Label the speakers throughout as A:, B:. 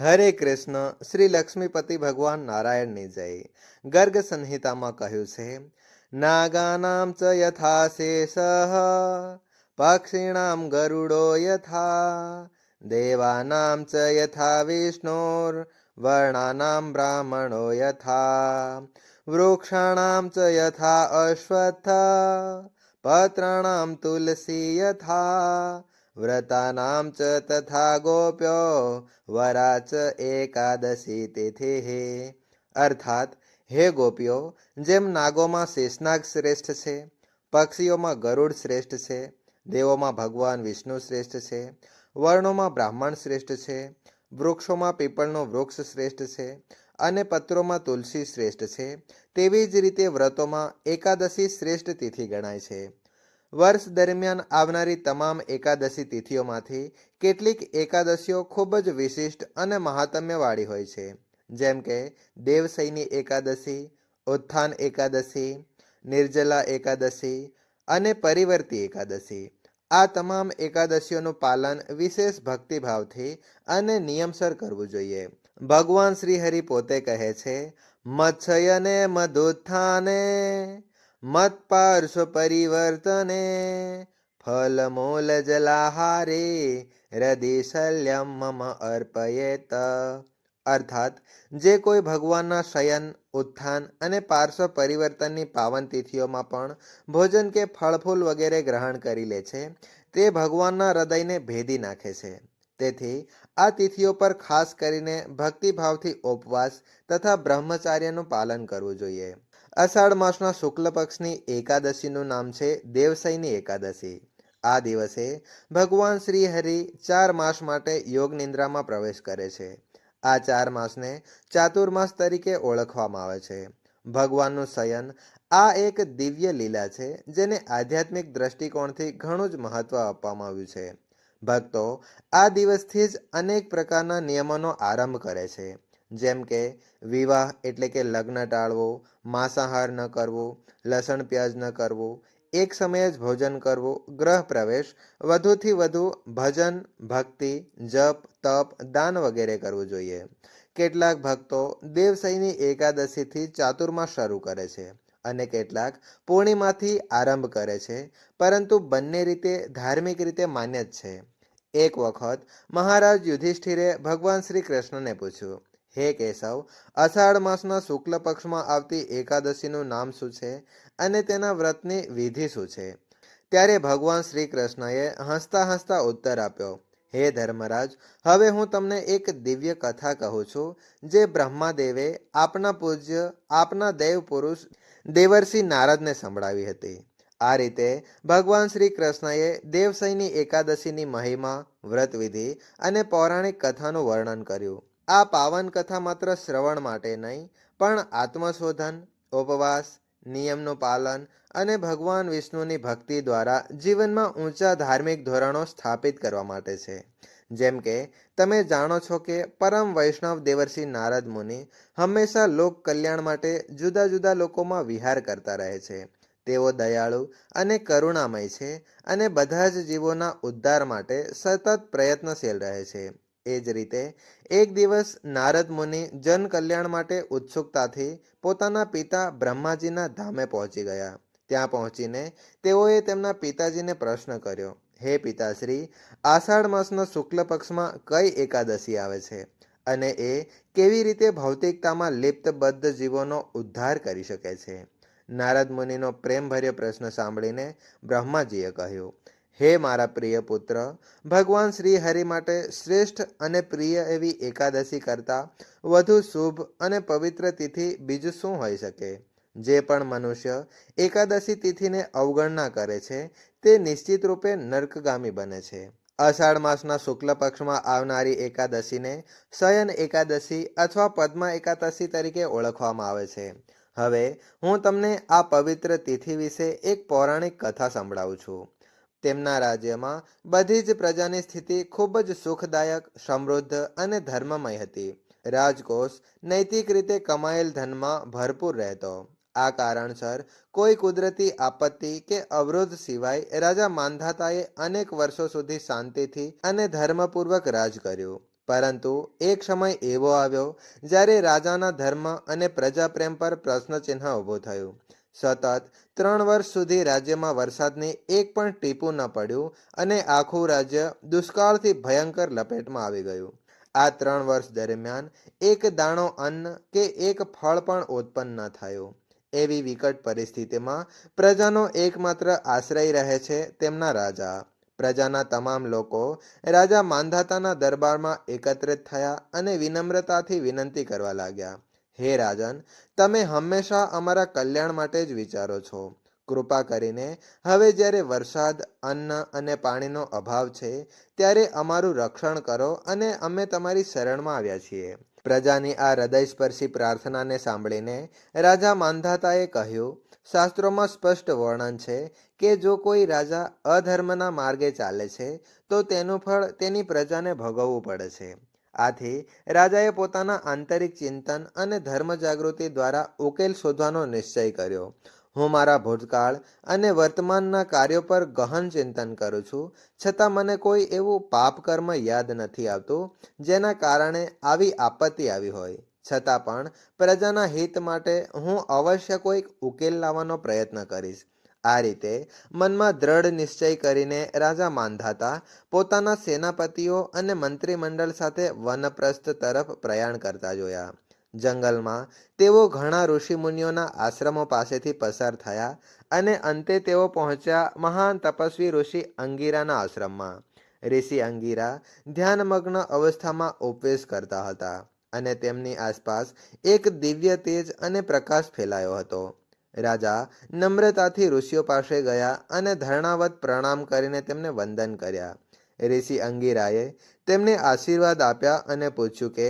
A: હરે કૃષ્ણ, શ્રી લક્ષ્મીપતિ ભગવાન નારાયણની જય. ગર્ગ સંહિતામાં કહ્યું છે, નાગાનામ ચ યથા શેષ પક્ષીણામ ગરુડો યથા, દેવાનામ ચ યથા વિષ્ણોર, વર્ણાનામ બ્રાહ્મણો યથા, વૃક્ષાણામ ચ યથા અશ્વથ પત્રાણામ તુલસી યથા વ્રતાનામ ચ તથા ગોપ્યો વરા ચ એકાદશી તિથિ અર્થાત હે ગોપીઓ જેમ નાગોમાં શેષનાગ શ્રેષ્ઠ છે પક્ષીઓમાં ગરુડ શ્રેષ્ઠ છે દેવોમાં ભગવાન વિષ્ણુ શ્રેષ્ઠ છે વર્ણોમાં બ્રાહ્મણ શ્રેષ્ઠ છે વૃક્ષોમાં પીપળનો વૃક્ષ શ્રેષ્ઠ છે અને પત્રોમાં તુલસી શ્રેષ્ઠ છે તેવી જ રીતે વ્રતોમાં એકાદશી શ્રેષ્ઠ તિથિ ગણાય છે વર્ષ દરમિયાન આવનારી તમામ એકાદશી તિથિઓમાંથી કેટલીક એકાદશીઓ ખૂબ જ વિશિષ્ટ અને મહાત્મ્યવાળી હોય છે. જેમ કે દેવસૈની એકાદશી, ઉત્થાન એકાદશી, નિર્જલા એકાદશી અને પરિવર્તી એકાદશી. આ તમામ એકાદશીઓનું પાલન વિશેષ ભક્તિભાવથી અને નિયમસર કરવું જોઈએ. ભગવાન શ્રી હરિ પોતે કહે છે મત્સયને મધુત્થાને મત પાર્શ્વ પરિવર્તને ફલ મૂલ જલાહારે હૃદય મમ અર્પયેત અર્થાત જે કોઈ ભગવાનના શયન, ઉત્થાન અને પાર્શ્વ પરિવર્તનની પાવન તિથિઓમાં પણ ભોજન કે ફળફૂલ વગેરે ગ્રહણ કરી લે છે, તે ભગવાનના હૃદયને ભેદી નાખે છે. તેથી, આ તિથિઓ પર ખાસ કરીને ભક્તિભાવથી ઉપવાસ તથા બ્રહ્મચાર્યનું પાલન કરવું જોઈએ. અષાઢ માસના શુક્લ પક્ષની એકાદશીનું નામ છે દેવસૈની એકાદશી. આ દિવસે ભગવાન શ્રી હરિ ચાર માસ માટે યોગ નિંદ્રામાં પ્રવેશ કરે છે. આ ચાર માસને ચાતુર્માસ તરીકે ઓળખવામાં આવે છે. ભગવાનનું શયન આ એક દિવ્ય લીલા છે, જેને આધ્યાત્મિક દ્રષ્ટિકોણથી ઘણું જ મહત્વ આપવામાં આવ્યું છે. ભક્તો આ દિવસથી જ અનેક પ્રકારના નિયમોનો આરંભ કરે છે. જેમ કે વિવાહ એટલે કે લગ્ન ટાળવો, માંસાહાર ન કરવો, લસણ પ્યાજ ન કરવું, એક સમયે જ ભોજન કરવું, ગ્રહ પ્રવેશ, વધુથી વધુ ભજન, ભક્તિ, જપ, તપ, દાન વગેરે કરવું જોઈએ. કેટલાક ભક્તો દેવસઈની એકાદશીથી ચાતુર્માસ શરૂ કરે છે અને કેટલાક પૂર્ણિમાથી આરંભ કરે છે, પરંતુ બંને રીતે ધાર્મિક રીતે માન્ય જ છે. એક વખત મહારાજ યુધિષ્ઠિરે ભગવાન શ્રી કૃષ્ણને પૂછ્યું હે કેશવ, અષાઢ માસના શુક્લ પક્ષમાં આવતી એકાદશીનું નામ શું છે અને તેના વ્રતની વિધિ શું છે? ત્યારે ભગવાન શ્રી કૃષ્ણએ હસતા હસતા ઉત્તર આપ્યો, હે ધર્મરાજ, હવે હું તમને એક દિવ્ય કથા કહું છું, જે બ્રહ્માદેવે આપના પૂજ્ય, આપના દેવ પુરુષ દેવર્ષિ નારદને સંભળાવી હતી. આ રીતે ભગવાન શ્રી કૃષ્ણએ દેવસૈની એકાદશીની મહિમા, વ્રતવિધિ અને પૌરાણિક કથાનું વર્ણન કર્યું. આ પાવન કથા માત્ર શ્રવણ માટે નહીં, પણ આત્મશોધન, ઉપવાસ, નિયમનું પાલન અને ભગવાન વિષ્ણુની ભક્તિ દ્વારા જીવનમાં ઊંચા ધાર્મિક ધોરણો સ્થાપિત કરવા માટે છે. જેમ કે, તમે જાણો છો કે પરમ વૈષ્ણવ દેવર્ષિ નારદ મુનિ હંમેશા લોક કલ્યાણ માટે જુદા જુદા લોકોમાં વિહાર કરતા રહે છે. તેઓ દયાળુ અને કરુણામય છે અને બધા જ જીવોના ઉદ્ધાર માટે સતત પ્રયત્નશીલ રહે છે. એ જ રીતે, એક દિવસ નારદ મુનિ જન કલ્યાણ માટે ઉત્સુકતાથી પોતાના પિતા બ્રહ્માજીના ધામે પહોંચી ગયા. ત્યાં પહોંચીને તેઓએ તેમના પિતાજીને પ્રશ્ન કર્યો, હે પિતાશ્રી, આષાઢ માસના શુક્લ પક્ષમાં કઈ એકાદશી આવે છે? અને એ કેવી રીતે ભૌતિકતામાં લિપ્તબદ્ધ જીવોનો ઉદ્ધાર કરી શકે છે? નારદ મુનિનો પ્રેમભર્યો પ્રશ્ન સાંભળીને બ્રહ્માજીએ કહ્યું હે મારા પ્રિય પુત્ર, ભગવાન શ્રી હરિ માટે શ્રેષ્ઠ અને પ્રિય એવી એકાદશી કરતાં વધુ શુભ અને પવિત્ર તિથિ બીજું શું હોઈ શકે? જે પણ મનુષ્ય એકાદશી તિથિને અવગણના કરે છે, તે નિશ્ચિત રૂપે નર્કગામી બને છે. અષાઢ માસના શુક્લ પક્ષમાં આવનારી એકાદશીને શયન એકાદશી અથવા પદ્મા એકાદશી તરીકે ઓળખવામાં આવે છે. હવે હું તમને આ પવિત્ર તિથિ વિશે એક પૌરાણિક કથા સંભળાવું છું. તેમના રાજ્યમાં બધી જ પ્રજાની સ્થિતિ ખૂબ જ સુખદાયક, સમૃદ્ધ અને ધર્મમય હતી. રાજકોષ નૈતિક રીતે કમાયેલ ધનમાં ભરપૂર રહેતો. આ કારણસર કોઈ કુદરતી આપત્તિ કે અવરોધ સિવાય રાજા માંધાતાએ અનેક વર્ષો સુધી શાંતિથી અને ધર્મપૂર્વક રાજ કર્યું. પરંતુ એક સમય એવો આવ્યો જ્યારે રાજાના ધર્મ અને પ્રજાપ્રેમ પર પ્રશ્નચિહ્ન ઊભું થયું. સતત ત્રણ વર્ષ સુધી રાજ્યમાં વરસાદની એક પણ ટીપું ન પડ્યું અને આખું રાજ્ય દુષ્કાળથી ભયંકર લપેટમાં આવી ગયું. આ ત્રણ વર્ષ દરમિયાન એક દાણો અન્ન કે એક ફળ પણ ઉત્પન્ન ન થયું. એવી વિકટ પરિસ્થિતિમાં પ્રજાનો એકમાત્ર આશ્રય રહે છે તેમના રાજા. પ્રજાના તમામ લોકો રાજા માંધાતાના દરબારમાં એકત્રિત થયા અને વિનમ્રતાથી વિનંતી કરવા લાગ્યા. હે રાજન, તમે હંમેશા અમારા કલ્યાણ માટે જ વિચારો છો. કૃપા કરીને હવે જ્યારે વરસાદ, અન્ન અને પાણીનો અભાવ છે, ત્યારે અમારું રક્ષણ કરો અને અમે તમારી શરણમાં આવ્યા છીએ. પ્રજાની આ હૃદયસ્પર્શી પ્રાર્થનાને સાંભળીને રાજા માંધાતાએ કહ્યું, શાસ્ત્રોમાં સ્પષ્ટ વર્ણન છે કે જો કોઈ રાજા અધર્મના માર્ગે ચાલે છે, તો તેનું ફળ તેની પ્રજાને ભોગવવું પડે છે. આથી રાજાએ પોતાના આંતરિક ચિંતન અને ધર્મ જાગૃતિ દ્વારા ઉકેલ શોધવાનો નિશ્ચય કર્યો. હું મારા ભૂતકાળ અને વર્તમાનના કાર્યો પર ગહન ચિંતન કરું છું, છતાં મને કોઈ એવું પાપ કર્મ યાદ નથી આવતું, જેના કારણે આવી આપત્તિ આવી હોય. છતાં પણ પ્રજાના હિત માટે હું અવશ્ય કોઈક ઉકેલ લાવવાનો પ્રયત્ન કરીશ. આ રીતે મનમાં દ્રઢ નિશ્ચય કરીને રાજા માંધાતા પોતાના સેનાપતિઓ અને મંત્રીમંડળ સાથે વનપ્રસ્થ તરફ પ્રયાણ કરતા જોયા. જંગલમાં તેઓ ઘણા ઋષિમુનિઓના આશ્રમો પાસેથી પસાર થયા અને અંતે તેઓ પહોંચ્યા મહાન તપસ્વી ઋષિ અંગીરાના આશ્રમમાં. ઋષિ અંગીરા ધ્યાનમગ્ન અવસ્થામાં ઉપવેશ કરતા હતા અને તેમની આસપાસ એક દિવ્ય તેજ અને પ્રકાશ ફેલાયો હતો. રાજા નમ્રતાથી ઋષિઓ પાસે ગયા અને ધરણાવત પ્રણામ કરીને તેમને વંદન કર્યા. ઋષિ અંગીરાએ તેમને આશીર્વાદ આપ્યા અને પૂછ્યું કે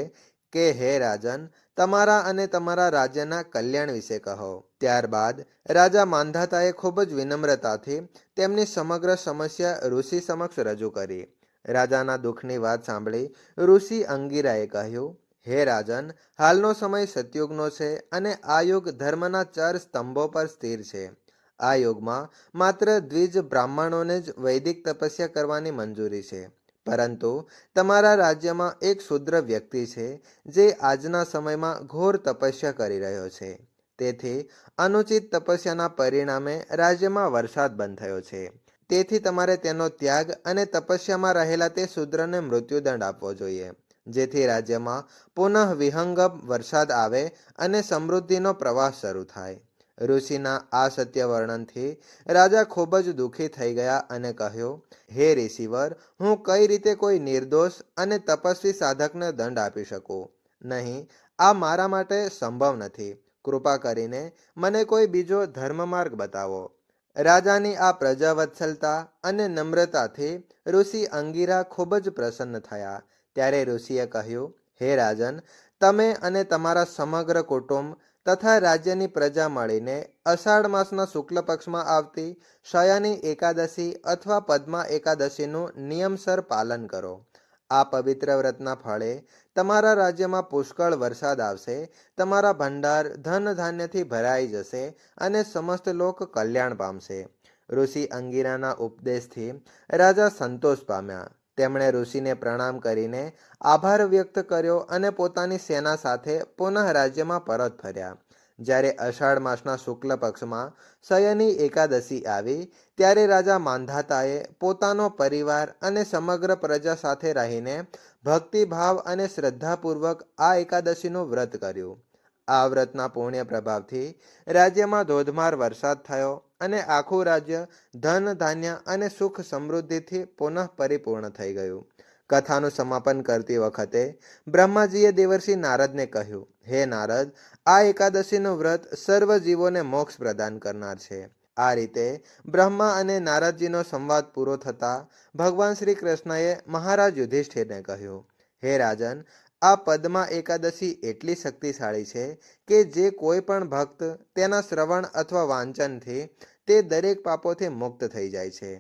A: કે હે રાજન, તમારા અને તમારા રાજ્યના કલ્યાણ વિશે કહો. ત્યારબાદ રાજા માંધાતાએ ખૂબ જ વિનમ્રતાથી તેમની સમગ્ર સમસ્યા ઋષિ સમક્ષ રજૂ કરી. રાજાના દુઃખની વાત સાંભળી ઋષિ અંગીરાએ કહ્યું હે રાજન, હાલનો સમય સતયુગનો છે અને આ યુગ ધર્મના ચાર સ્તંભો પર સ્થિર છે. આ યુગમાં માત્ર દ્વિજ બ્રાહ્મણોને જ વૈદિક તપસ્યા કરવાની મંજૂરી છે. પરંતુ તમારા રાજ્યમાં એક શુદ્ર વ્યક્તિ છે જે આજના સમયમાં ઘોર તપસ્યા કરી રહ્યો છે. તેથી અનુચિત તપસ્યાના પરિણામે રાજ્યમાં વરસાદ બંધ થયો છે. તેથી તમારે તેનો ત્યાગ અને તપસ્યામાં રહેલા તે શૂદ્રને મૃત્યુદંડ આપવો જોઈએ. જેથી રાજ્યમાં પુનઃ વિહંગમ વરસાદ આવે અને સમૃદ્ધિનો પ્રવાસ શરૂ થાય. ઋષિના આ સત્ય વર્ણનથી રાજા ખૂબ જ દુઃખી થઈ ગયા અને કહ્યું, હે ઋષિવર, હું કઈ રીતે કોઈ નિર્દોષ અને તપસ્વી સાધકને દંડ આપી શકું? નહીં, આ મારા માટે સંભવ નથી. કૃપા કરીને મને કોઈ બીજો ધર્મમાર્ગ બતાવો. રાજાની આ પ્રજાવત્સલતા અને નમ્રતાથી ઋષિ અંગીરા ખૂબ જ પ્રસન્ન થયા. ત્યારે ઋષિએ કહ્યું, હે રાજન, તમે અને તમારા સમગ્ર કુટુંબ તથા રાજ્યની પ્રજા મળીને અષાઢ માસના શુક્લ પક્ષમાં આવતી શયાની એકાદશી અથવા પદ્મા એકાદશીનું નિયમસર પાલન કરો. આ પવિત્ર વ્રતના ફળે તમારા રાજ્યમાં પુષ્કળ વરસાદ આવશે, તમારા ભંડાર ધન ધાન્યથી ભરાઈ જશે અને સમસ્ત લોક કલ્યાણ પામશે. ઋષિ અંગીરાના ઉપદેશથી રાજા સંતોષ પામ્યા. તેમણે ઋષિને પ્રણામ કરીને આભાર વ્યક્ત કર્યો અને પોતાની સેના સાથે પુનઃ રાજ્યમાં પરત ફર્યા. જ્યારે અષાઢ માસના શુક્લ પક્ષમાં શયની એકાદશી આવી, ત્યારે રાજા માંધાતાએ પોતાનો પરિવાર અને સમગ્ર પ્રજા સાથે રહીને ભક્તિભાવ અને શ્રદ્ધાપૂર્વક આ એકાદશીનું વ્રત કર્યું. આ વ્રતના પુણ્ય પ્રભાવથી રાજ્યમાં ધોધમાર વરસાદ થયો અને આખું રાજ્ય ધન, ધાન્ય અને સુખ સમૃદ્ધિથી પુનઃ પરિપૂર્ણ થઈ ગયું. કથાનું સમાપન કરતી વખતે બ્રહ્માજીએ દેવર્ષિ નારદને કહ્યું, હે નારદ, આ એકાદશીનું વ્રત સર્વ જીવોને મોક્ષ પ્રદાન કરનાર છે. આ રીતે બ્રહ્મા અને નારદજીનો સંવાદ પૂરો થતા ભગવાન શ્રી કૃષ્ણએ મહારાજ યુધિષ્ઠિરને કહ્યું, હે રાજન આ પદ્મા એકાદશી એટલી શક્તિશાળી છે કે જે કોઈ પણ ભક્ત તેના શ્રવણ અથવા વાંચનથી તે દરેક પાપોથી મુક્ત થઈ જાય છે.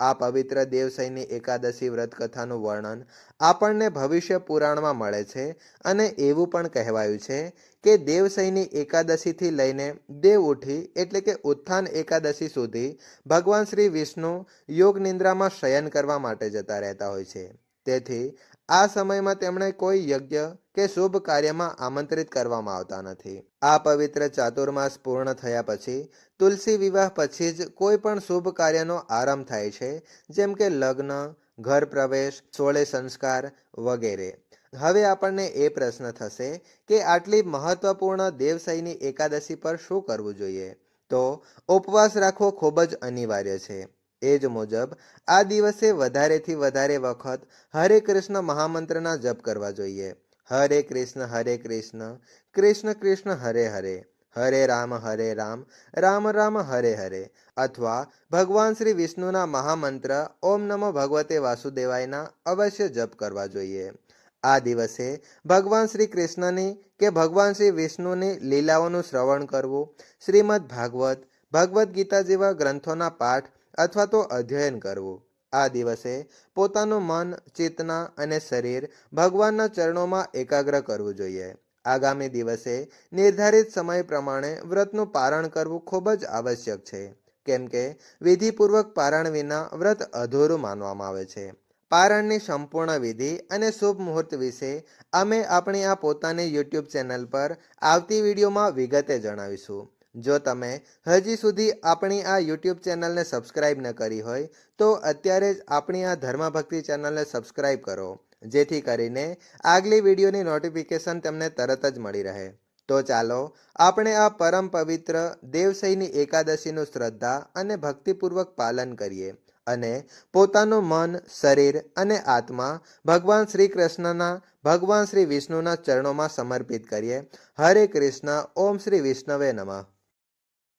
A: આ પવિત્ર દેવસૈની એકાદશી વ્રત કથાનું વર્ણન આપણને ભવિષ્ય પુરાણમાં મળે છે અને એવું પણ કહેવાયું છે કે દેવસૈની એકાદશીથી લઈને દેવ ઉઠી એટલે કે ઉત્થાન એકાદશી સુધી ભગવાન શ્રી વિષ્ણુ યોગ નિંદ્રામાં શયન કરવા માટે જતા રહેતા હોય છે. તેથી આ સમયમાં તેમણે કોઈ યજ્ઞ કે શુભ કાર્યમાં આમંત્રિત કરવામાં આવતા નથી. આ પવિત્ર ચાતુર્માસ પૂર્ણ થયા પછી, તુલસી વિવાહ પછી જ કોઈ પણ શુભ કાર્યનો આરંભ થાય છે, જેમ કે લગ્ન, ઘર પ્રવેશ, સોળે સંસ્કાર વગેરે. હવે આપણને એ પ્રશ્ન થશે કે આટલી મહત્વપૂર્ણ દેવસઈની એકાદશી પર શું કરવું જોઈએ? તો ઉપવાસ રાખવો ખૂબ જ અનિવાર્ય છે. એ જ મુજબ, આ દિવસે વધારેથી વધારે વખત હરે કૃષ્ણ મહામંત્રના જપ કરવા જોઈએ. હરે કૃષ્ણ હરે કૃષ્ણ કૃષ્ણ કૃષ્ણ, હરે હરે. હરે રામ હરે રામ રામ રામ, હરે હરે. અથવા ભગવાન શ્રી વિષ્ણુના મહામંત્ર ઓમ નમો ભગવતે વાસુદેવાયના અવશ્ય જપ કરવા જોઈએ. આ દિવસે ભગવાન શ્રી કૃષ્ણની કે ભગવાન શ્રી વિષ્ણુની લીલાઓનું શ્રવણ કરવું, શ્રીમદ ભાગવત, ભગવદ્ ગીતા જેવા ગ્રંથોના પાઠ અથવા તો અધ્યયન કરવું. આ દિવસે પોતાનું મન, ચેતના અને શરીર ભગવાનના ચરણોમાં એકાગ્ર કરવું જોઈએ. આગામી દિવસે નિર્ધારિત સમય પ્રમાણે વ્રતનું પારણ કરવું ખૂબ જ આવશ્યક છે. કેમ કે વિધિપૂર્વક પારણ વિના વ્રત અધૂરું માનવામાં આવે છે. પારણની સંપૂર્ણ વિધિ અને શુભ મુહૂર્ત વિશે અમે આપણી આ પોતાની યુટ્યુબ ચેનલ પર આવતી વિડીયોમાં વિગતે જણાવીશું. જો તમે હજી સુધી આપણી આ યુટ્યુબ ચેનલને સબસ્ક્રાઇબ ન કરી હોય, તો અત્યારે જ આપણી આ ધર્મભક્તિ ચેનલને સબસ્ક્રાઇબ કરો, જેથી કરીને આગલી વિડીયોની નોટિફિકેશન તમને તરત જ મળી રહે. તો ચાલો, આપણે આ પરમ પવિત્ર દેવસઈની એકાદશીનું શ્રદ્ધા અને ભક્તિપૂર્વક પાલન કરીએ અને પોતાનું મન, શરીર અને આત્મા ભગવાન શ્રી કૃષ્ણના, ભગવાન શ્રી વિષ્ણુના ચરણોમાં સમર્પિત કરીએ. હરે કૃષ્ણ, ઓમ શ્રી વિષ્ણવે નમઃ.